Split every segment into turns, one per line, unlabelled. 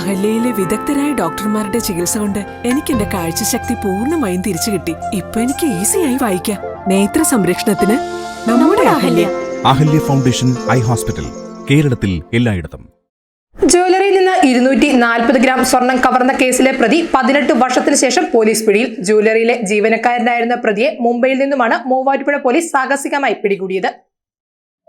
അഹല്യയിലെ വിദഗ്ധരായ ഡോക്ടർമാരുടെ ചികിത്സ കൊണ്ട് എനിക്ക് എന്റെ കാഴ്ചശക്തി പൂർണമായും തിരിച്ചു കിട്ടി. ഇപ്പൊ എനിക്ക് ഈസിയായി വായിക്കാം. നേത്ര സംരക്ഷണത്തിന് നമ്മുടെ Ahalya.
Ahalya foundation eye hospital കേരളത്തിൽ എല്ലായിടത്തും.
ജ്വല്ലറിയിൽ നിന്ന് ഇരുന്നൂറ്റി നാൽപ്പത് ഗ്രാം സ്വർണം കവർന്ന കേസിലെ പ്രതി പതിനെട്ട് വർഷത്തിന് ശേഷം പോലീസ് പിടിയിൽ. ജ്വല്ലറിയിലെ ജീവനക്കാരനായിരുന്ന പ്രതിയെ മുംബൈയിൽ നിന്നുമാണ് മൂവാറ്റുപുഴ പോലീസ് സാഹസികമായി പിടികൂടിയത്.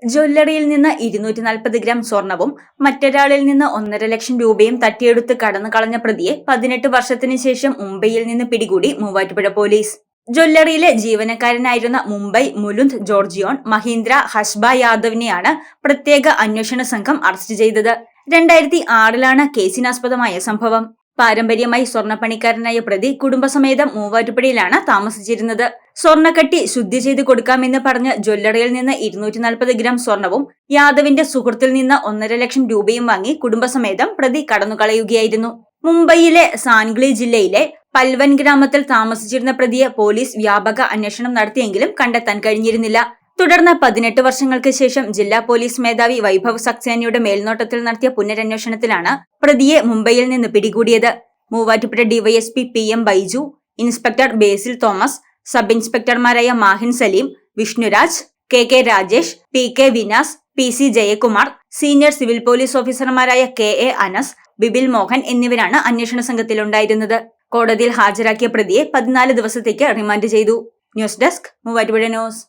ജ്വല്ലറിയിൽ നിന്ന് ഇരുന്നൂറ്റി നാൽപ്പത് ഗ്രാം സ്വർണവും മറ്റൊരാളിൽ നിന്ന് ഒന്നര ലക്ഷം രൂപയും തട്ടിയെടുത്ത് കടന്നു കളഞ്ഞ പ്രതിയെ പതിനെട്ട് വർഷത്തിന് ശേഷം മുംബൈയിൽ നിന്ന് പിടികൂടി മൂവാറ്റുപുഴ പോലീസ്. ജ്വല്ലറിയിലെ ജീവനക്കാരനായിരുന്ന മുംബൈ മുലുന്ദ് ജോർജിയോൺ മഹീന്ദ്ര ഹഷ്ബ യാദവിനെയാണ് പ്രത്യേക അന്വേഷണ സംഘം അറസ്റ്റ് ചെയ്തത്. രണ്ടായിരത്തി ആറിലാണ് കേസിനാസ്പദമായ സംഭവം. പാരമ്പര്യമായി സ്വർണപ്പണിക്കാരനായ പ്രതി കുടുംബസമേതം മൂവാറ്റുപുഴയിലാണ് താമസിച്ചിരുന്നത്. സ്വർണക്കട്ടി ശുദ്ധി ചെയ്ത് കൊടുക്കാമെന്ന് പറഞ്ഞ് ജ്വല്ലറിയിൽ നിന്ന് ഇരുന്നൂറ്റി നാൽപ്പത് ഗ്രാം സ്വർണവും യാദവിന്റെ സുഹൃത്തിൽ നിന്ന് ഒന്നര ലക്ഷം രൂപയും വാങ്ങി കുടുംബസമേതം പ്രതി കടന്നുകളയുകയായിരുന്നു. മുംബൈയിലെ സാൻഗ്ലി ജില്ലയിലെ പൽവൻ ഗ്രാമത്തിൽ താമസിച്ചിരുന്ന പ്രതിയെ പോലീസ് വ്യാപക അന്വേഷണം നടത്തിയെങ്കിലും കണ്ടെത്താൻ കഴിഞ്ഞിരുന്നില്ല. തുടർന്ന് പതിനെട്ട് വർഷങ്ങൾക്ക് ശേഷം ജില്ലാ പോലീസ് മേധാവി വൈഭവ് സക്സേനയുടെ മേൽനോട്ടത്തിൽ നടത്തിയ പുനരന്വേഷണത്തിലാണ് പ്രതിയെ മുംബൈയിൽ നിന്ന് പിടികൂടിയത്. Muvattupuzha DYSP P M Baiju inspector Basil Thomas sub ഇൻസ്പെക്ടർമാരായ Mahin Saleem Vishnuraj K K Rajesh P K Vinas P C Jayakumar senior civil police ഓഫീസർമാരായ കെ എ അനസ് ബിബിൽ മോഹൻ എന്നിവരാണ് അന്വേഷണ സംഘത്തിലുണ്ടായിരുന്നത്. കോടതിയിൽ ഹാജരാക്കിയ പ്രതിയെ പതിനാല് ദിവസത്തേക്ക് റിമാൻഡ് ചെയ്തു. News desk Muvattupuzha news.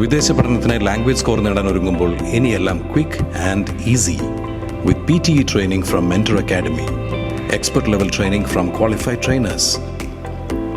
വിദേശ പഠനത്തിന് ലാംഗ്വേജ് സ്കോർ നേടാൻ ഒരുങ്ങുമ്പോൾ ഇനിയെല്ലാം quick and easy. With P T E training from mentor academy expert level training from qualified trainers.